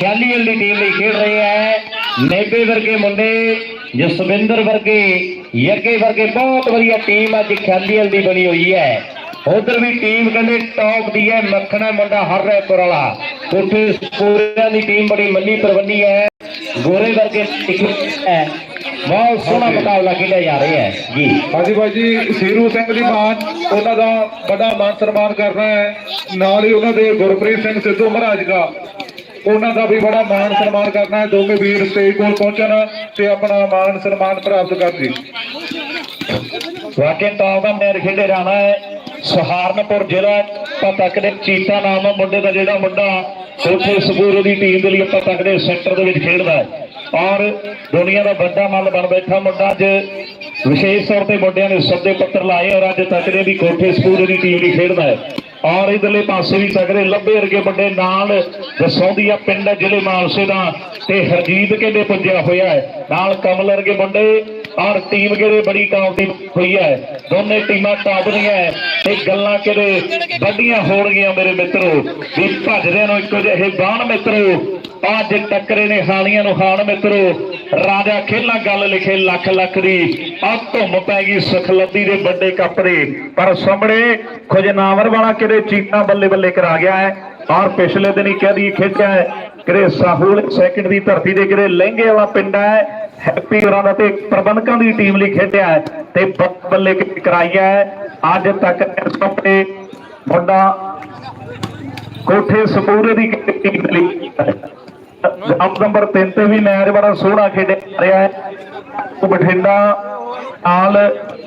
ਖਿਆਲੀਅਲ ਦੀ team ਲਈ ਖੇਡ ਰਹੇ ਹੈ। ਨੇਬੇ ਵਰਗੇ ਮੁੰਡੇ ਜਸਵਿੰਦਰ ਵਰਗੇ ਯੱਗੇ ਵਰਗੇ ਬਹੁਤ ਵਧੀਆ ਟੀਮ ਅੱਜ ਖਿਆਲੀਅਲ ਦੀ ਬਣੀ ਹੋਈ ਹੈ। ਉਧਰ ਵੀ ਟੀਮ ਕਹਿੰਦੇ ਟੌਪ ਦੀ ਹੈ ਮੱਖਣਾ ਮੁੰਡਾ ਹਰ ਰੈਪੁਰ ਵਾਲਾ। ਕੋਠੇ ਸਕੂਲਿਆਂ ਦੀ ਟੀਮ ਬੜੀ ਮੰਨੀ ਪ੍ਰਬੰਧੀ ਹੈ। ਗੋਰੇ ਵਰਗੇ ਹੈ। ਬਹੁਤ ਸੋਹਣਾ ਮੁਕਾਬਲਾ ਖੇਡਿਆ ਜਾ ਰਿਹਾ ਹੈ। ਜੀ। ਹਾਂਜੀ ਭਾਈ ਜੀ ਸੀਰੂ ਸਿੰਘ ਦੀ ਮਾਨ ਉਹਨਾਂ ਦਾ ਬੜਾ ਮਾਨ ਸਨਮਾਨ ਕਰਨਾ ਹੈ। ਨਾਲ ਹੀ ਉਹਨਾਂ ਦੇ ਗੁਰਪ੍ਰੀਤ ਸਿੰਘ ਸਿੱਧੂ ਮਹਾਰਾਜ ਦਾ। ਉਹਨਾਂ ਦਾ ਵੀ ਬੜਾ ਮਾਣ ਸਨਮਾਨ ਕਰਨਾ ਹੈ। ਦੋਵੇਂ ਵੀਰ ਸਟੇਜ ਕੋਲ ਪਹੁੰਚਣ ਤੇ ਆਪਣਾ ਮਾਣ ਸਨਮਾਨ ਪ੍ਰਾਪਤ ਕਰਨ ਜੀ ਵਾਕਿਆ ਟੌਪ ਦਾ ਮੈਚ ਖੇਡੇ ਜਾਣਾ ਹੈ। ਸਹਾਰਨਪੁਰ ਜ਼ਿਲ੍ਹਾ ਪਤਾ ਦੇ ਚੀਤਾ ਨਾਮ ਆ, ਮੁੰਡੇ ਦਾ ਜਿਹੜਾ ਮੁੰਡਾ ਕੋਠੇ ਸਬੂਰ ਦੀ ਟੀਮ ਦੇ ਲਈ ਆਪਾਂ ਤੱਕਦੇ ਸੈਂਟਰ ਦੇ ਵਿੱਚ ਖੇਡਦਾ ਹੈ। ਔਰ ਦੁਨੀਆ ਦਾ ਵੱਡਾ ਮੱਲ ਬਣ ਬੈਠਾ ਮੁੰਡਾ ਅੱਜ। ਵਿਸ਼ੇਸ਼ ਤੌਰ ਤੇ ਮੁੰਡਿਆਂ ਨੇ ਸੱਦੇ ਪੱਤਰ ਲਾਏ ਔਰ ਅੱਜ ਤੱਕਦੇ ਵੀ ਕੋਠੇ ਸਬੂਰ ਦੀ ਟੀਮ ਲਈ ਖੇਡਦਾ ਹੈ। ਔਰ ਇਧਰਲੇ ਪਾਸੇ ਵੀ ਤਗੜੇ ਲੱਭੇ ਵਰਗੇ ਵੱਡੇ ਨਾਲ ਦਸੌਂਦੀਆ ਪਿੰਡ ਜ਼ਿਲ੍ਹੇ ਮਾਨਸੇ ਦਾ, ਤੇ ਹਰਜੀਤ ਕਹਿੰਦੇ ਪੁੱਜਿਆ ਹੋਇਆ ਹੈ। ਨਾਲ ਕਮਲ ਵਰਗੇ ਮੁੰਡੇ ਔਰ ਟੀਮ ਕਿਹੜੇ ਬੜੀ ਟੌਪ ਦੀ ਹੋਈ ਹੈ। ਦੋਨੇ ਟੀਮਾਂ ਟੌਪ ਦੀਆਂ ਹੈ, ਤੇ ਗੱਲਾਂ ਕਿਹੜੇ ਵੱਡੀਆਂ ਹੋਣਗੀਆਂ ਮੇਰੇ ਮਿੱਤਰੋ। ਵੀ ਭੱਜਦੇ ਨੂੰ ਇੱਕੋ ਜਿਹੇ ਬਾਣ ਮਿੱਤਰੋ ਅੱਜ ਟੱਕਰੇ ਨੇ ਹਾਲੀਆਂ ਨੂੰ ਹਾਣ ਮਿੱਤਰੋ। ਰਾਜਾ ਖੇਲਾ ਗੱਲ ਲਿਖੇ ਲੱਖ ਲੱਖ ਦੀ। ਆ ਧੁੰਮ ਪੈ ਗਈ ਸਖਲੱਦੀ ਦੇ ਵੱਡੇ ਕੱਪੜੇ। ਪਰ ਸਾਹਮਣੇ ਖੁਜਨਾਵਰ ਵਾਲਾ ਕਿਤੇ ਚੀਟਾਂ ਬੱਲੇ ਬੱਲੇ ਕਰਾ ਗਿਆ ਹੈ। ਔਰ ਪਿਛਲੇ ਦਿਨ ਹੀ ਕਹਦੀ ਖੇਡਿਆ ਹੈ। ਕਿਰੇ ਸਾਹੂਲ ਸੈਕਿੰਡ ਦੀ ਧਰਤੀ ਦੇ ਕਿਰੇ ਲਹਿੰਗੇ ਵਾਲਾ ਪਿੰਡ ਹੈ। ਹੈਪੀ ਹੋਰਾਂ ਦਾ ਤੇ ਪ੍ਰਬੰਧਕਾਂ ਦੀ ਟੀਮ ਲਈ ਖੇਡਿਆ ਹੈ। ਤੇ ਬ- ਬੱਲੇ ਕ- ਕਰਾਈਆ ਹੈ। ਅੱਜ ਤੱਕ ਸਾਹਮਣੇ ਮੁੰਡਾ ਕੋਠੇ ਸਪੂਰੇ ਦੀ ਟੀਮ ਲਈ ਆਪ ਨੰਬਰ 3 ਤੇ ਵੀ ਮੈਚ ਬੜਾ ਸੋਹਣਾ ਖੇਡਿਆ ਰਿਹਾ ਹੈ। ਬਠਿੰਡਾ ਨਾਲ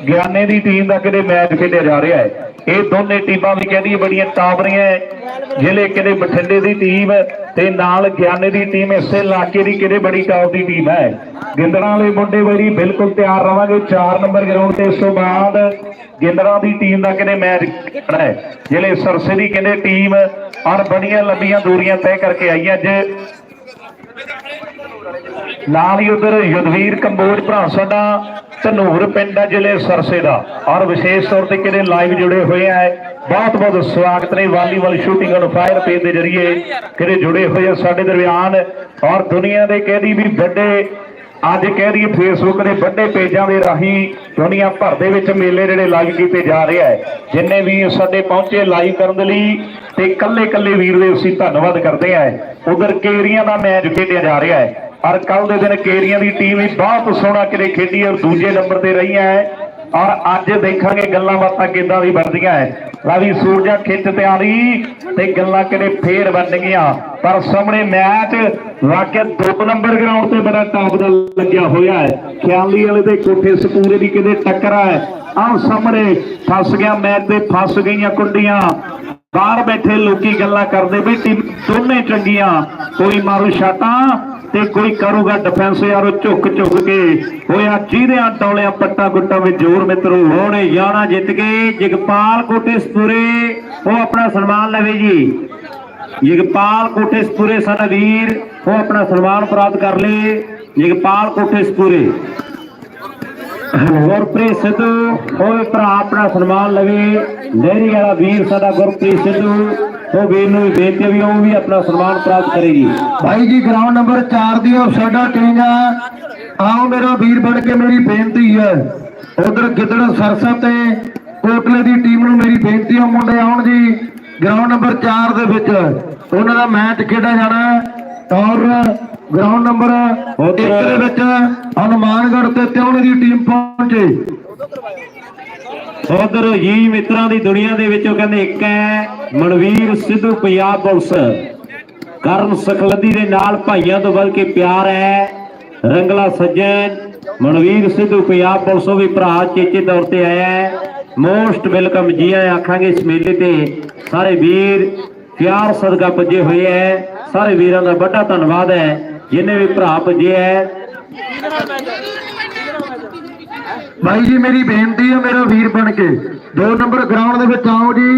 ਗਿਆਨੇ ਦੀ ਟੀਮ ਦਾ ਕਿਤੇ ਮੈਚ ਖੇਡਿਆ ਜਾ ਰਿਹਾ ਹੈ। ਇਹ ਦੋਨੇ ਟੀਮਾਂ ਵੀ ਕਹਿੰਦੀ ਬੜੀਆਂ ਟਾਪ ਰਹੀਆਂ ਜ਼ਿਲ੍ਹੇ ਕਿਤੇ ਬਠਿੰਡੇ ਦੀ ਟੀਮ ਤੇ ਨਾਲ ਗਿਆਨੇ ਦੀ ਟੀਮ ਇਸੇ ਇਲਾਕੇ ਦੀ ਕਿਤੇ ਬੜੀ ਟਾਪ ਦੀ ਟੀਮ ਹੈ। ਗਿੰਦੜਾਂ ਵਾਲੇ ਮੁੰਡੇ ਬੜੀ ਬਿਲਕੁਲ ਤਿਆਰ ਰਵਾਂਗੇ। 4 ਨੰਬਰ ਗਰਾਊਂਡ ਤੇ ਇਸ ਤੋਂ ਬਾਅਦ ਗਿੰਦੜਾਂ ਦੀ ਟੀਮ ਦਾ ਕਿਤੇ ਮੈਚ ਖੇਡਣਾ ਹੈ। ਜ਼ਿਲ੍ਹੇ ਸਰਸੇ ਦੀ ਕਹਿੰਦੇ ਟੀਮ ਔਰ ਬੜੀਆਂ ਲੰਬੀਆਂ ਦੂਰੀਆਂ ਤੈਅ ਕਰਕੇ ਆਈ ਅੱਜ ਨਾਲ ਹੀ ਉਧਰ ਯੁਧਵੀਰ ਕੰਬੋਜ ਭਰਾ ਸਾਡਾ, ਧਨੂਰ ਪਿੰਡ ਹੈ ਜ਼ਿਲ੍ਹੇ ਸਰਸੇ ਦਾ। ਔਰ ਵਿਸ਼ੇਸ਼ ਤੌਰ ਤੇ ਕਿਹੜੇ ਲਾਈਵ ਜੁੜੇ ਹੋਏ ਆ, ਬਹੁਤ ਬਹੁਤ ਸਵਾਗਤ ਨੇ volleyball shooting on fire page ਦੇ ਜਰੀਏ। ਕਿਹੜੇ ਜੁੜੇ ਹੋਏ ਆ ਸਾਡੇ ਦਰਮਿਆਨ, ਔਰ ਦੁਨੀਆ ਦੇ ਕਹਿਦੀ ਵੀ ਵੱਡੇ, ਅੱਜ ਕਹਿ ਦਈਏ ਫੇਸਬੁੱਕ ਦੇ ਵੱਡੇ ਪੇਜਾਂ ਦੇ ਰਾਹੀਂ ਦੁਨੀਆ ਭਰ ਦੇ ਵਿੱਚ ਮੇਲੇ ਜਿਹੜੇ ਲਾਈਵ ਕੀਤੇ ਜਾ ਰਹੇ ਹੈ ਜਿੰਨੇ ਵੀ ਸਾਡੇ ਪਹੁੰਚੇ ਲਾਈਵ ਕਰਨ ਦੇ ਲਈ, ਤੇ ਕੱਲੇ ਕੱਲੇ ਵੀਰ ਦੇ ਅਸੀਂ ਧੰਨਵਾਦ ਕਰਦੇ ਆ। ਉਧਰ ਕੇਰੀਆਂ ਦਾ ਮੈਚ ਖੇਡਿਆ ਜਾ ਰਿਹਾ ਹੈ। ਔਰ ਕੱਲ ਦੇ ਦਿਨ ਕੇਰੀਆਂ ਦੀ ਟੀਮ ਵੀ ਬਹੁਤ ਸੋਹਣਾ ਕਿਤੇ ਖੇਡੀ ਔਰ ਦੂਜੇ ਨੰਬਰ ਤੇ ਰਹੀ ਹੈ। ਔਰ ਅੱਜ ਦੇਖਾਂਗੇ ਗੱਲਾਂ ਬਾਤਾਂ ਕਿੱਦਾਂ ਦੀ ਬਣਦੀਆਂ ਹੈ। ਲਾਵੀ ਸੂਰਜਾ ਖਿੱਚ ਤਿਆਰੀ ਤੇ ਗੱਲਾਂ ਕਿਤੇ ਫੇਰ ਬਣ ਗਈਆਂ। ਪਰ ਸਾਹਮਣੇ ਮੈਚ ਵਾਕਿਆ ਦੋ ਨੰਬਰ ਗਰਾਊਂਡ ਤੇ ਬੜਾ ਟਾਪ ਦਾ ਲੱਗਿਆ ਹੋਇਆ ਹੈ। ਖਿਆਲੀ ਵਾਲੇ ਦੇ ਕੋਠੇ ਸਪੂਰੇ ਦੀ ਕਿਤੇ ਟੱਕਰ ਹੈ ਆਹ ਸਾਹਮਣੇ ਫਸ ਗਿਆ ਮੈਚ ਤੇ ਫਸ ਗਈਆਂ ਕੁੰਡੀਆਂ। ਬਾਹਰ ਬੈਠੇ ਲੋਕੀ ਗੱਲਾਂ ਕਰਦੇ ਵੀ ਟੀਮ ਦੋਨੇ ਚੰਗੀਆਂ। ਕੋਈ ਮਾਰੂ ਸ਼ਾਟਾਂ ਤੇ ਕੋਈ ਕਰੂਗਾ ਡਿਫੈਂਸ ਯਾਰੋ ਝੁੱਕ ਝੁੱਕ ਕੇ। ਹੋਇਆ ਜਿਹਦਿਆਂ ਟੌਲਿਆਂ ਪੱਟਾ ਗੁੱਟਾਂ ਵਿੱਚ ਜ਼ੋਰ ਮਿੱਤਰੋ, ਹੋਣੇ ਯਾਰਾ ਜਿੱਤ ਕੇ। ਜਗਪਾਲ ਕੋਟੇਸਪੁਰੇ, ਉਹ ਆਪਣਾ ਸਨਮਾਨ ਲਵੇ ਜੀ। ਜਗਪਾਲ ਕੋਟੇਸਪੁਰੇ ਸਾਡਾ ਵੀਰ, ਉਹ ਆਪਣਾ ਸਨਮਾਨ ਪ੍ਰਾਪਤ ਕਰ ਲੇ। ਜਗਪਾਲ ਕੋਟੇਸਪੁਰੇ। ਗੁਰਪ੍ਰੀਤ ਸਿੱਧੂ, ਉਹ ਭਰਾ ਆਪਣਾ ਸਨਮਾਨ ਲਵੇ। ਲਹਿਰੀ ਵਾਲਾ ਵੀਰ ਸਾਡਾ ਗੁਰਪ੍ਰੀਤ ਸਿੱਧੂ, ਉਹ ਵੀਰ ਨੂੰ ਵੀ ਬੇਨਤੀ ਵੀ ਉਹ ਵੀ ਆਪਣਾ ਸਨਮਾਨ ਪ੍ਰਾਪਤ ਕਰੇਗੀ ਭਾਈ ਜੀ ਗਰਾਊਂਡ ਨੰਬਰ 4 ਦੀ ਉਹ ਸਾਡਾ ਟੀਮ ਆ। ਆਓ ਮੇਰਾ ਵੀਰ ਬਣ ਕੇ ਮੇਰੀ ਬੇਨਤੀ ਹੈ। ਉਧਰ ਗਿੱਦੜ ਸਰਸਾ ਤੇ ਕੋਟਲੇ ਦੀ ਟੀਮ ਨੂੰ ਮੇਰੀ ਬੇਨਤੀ ਹੈ ਮੁੰਡੇ ਆਉਣ ਜੀ ਗਰਾਊਂਡ ਨੰਬਰ 4 ਦੇ ਵਿੱਚ। ਉਹਨਾਂ ਦਾ ਮੈਚ ਖੇਡਿਆ ਜਾਣਾ। ਔਰ ਗਰਾਊਂਡ ਨੰਬਰ 1 ਦੇ ਵਿੱਚ ਹਨੂਮਾਨਗੜ੍ਹ ਤੇ ਤਿਉਣੀ ਦੀ ਟੀਮ ਪਹੁੰਚੇ। ਉਧਰ ਜੀ ਮਿੱਤਰਾਂ ਦੀ ਦੁਨੀਆ ਦੇ ਵਿੱਚੋਂ ਕਹਿੰਦੇ ਇੱਕ ਹੈ ਮਨਵੀਰ ਸਿੱਧੂ ਪੰਜਾਬ ਪੁਲਿਸ। ਕਰਨ ਸਖਲਦੀ ਦੇ ਨਾਲ ਭਾਈਆਂ ਤੋਂ ਵੱਧ ਕੇ ਪਿਆਰ ਹੈ। ਰੰਗਲਾ ਸੱਜਣ ਮਨਵੀਰ ਸਿੱਧੂ ਪੰਜਾਬ ਪੁਲਿਸ ਉਹ ਵੀ ਭਰਾ ਚੇਚੇ ਤੌਰ ਤੇ ਆਇਆ ਹੈ। ਮੋਸਟ ਵੈਲਕਮ ਜੀ ਆਇਆਂ ਆਖਾਂਗੇ ਇਸ ਮੇਲੇ ਤੇ। ਸਾਰੇ ਵੀਰ ਪਿਆਰ ਸਦਕਾ ਪੁੱਜੇ ਹੋਏ ਹੈ। ਸਾਰੇ ਵੀਰਾਂ ਦਾ ਵੱਡਾ ਧੰਨਵਾਦ ਹੈ। ਜਿਨੇ ਵੀ ਭਰਾ ਪੁੱਜੇ ਹੈ ਭਾਈ ਜੀ, ਮੇਰੀ ਬੇਨਤੀ ਹੈ ਮੇਰਾ ਵੀਰ ਬਣ ਕੇ। 2 ਨੰਬਰ ਗਰਾਊਂਡ ਦੇ ਵਿੱਚ ਆਓ ਜੀ।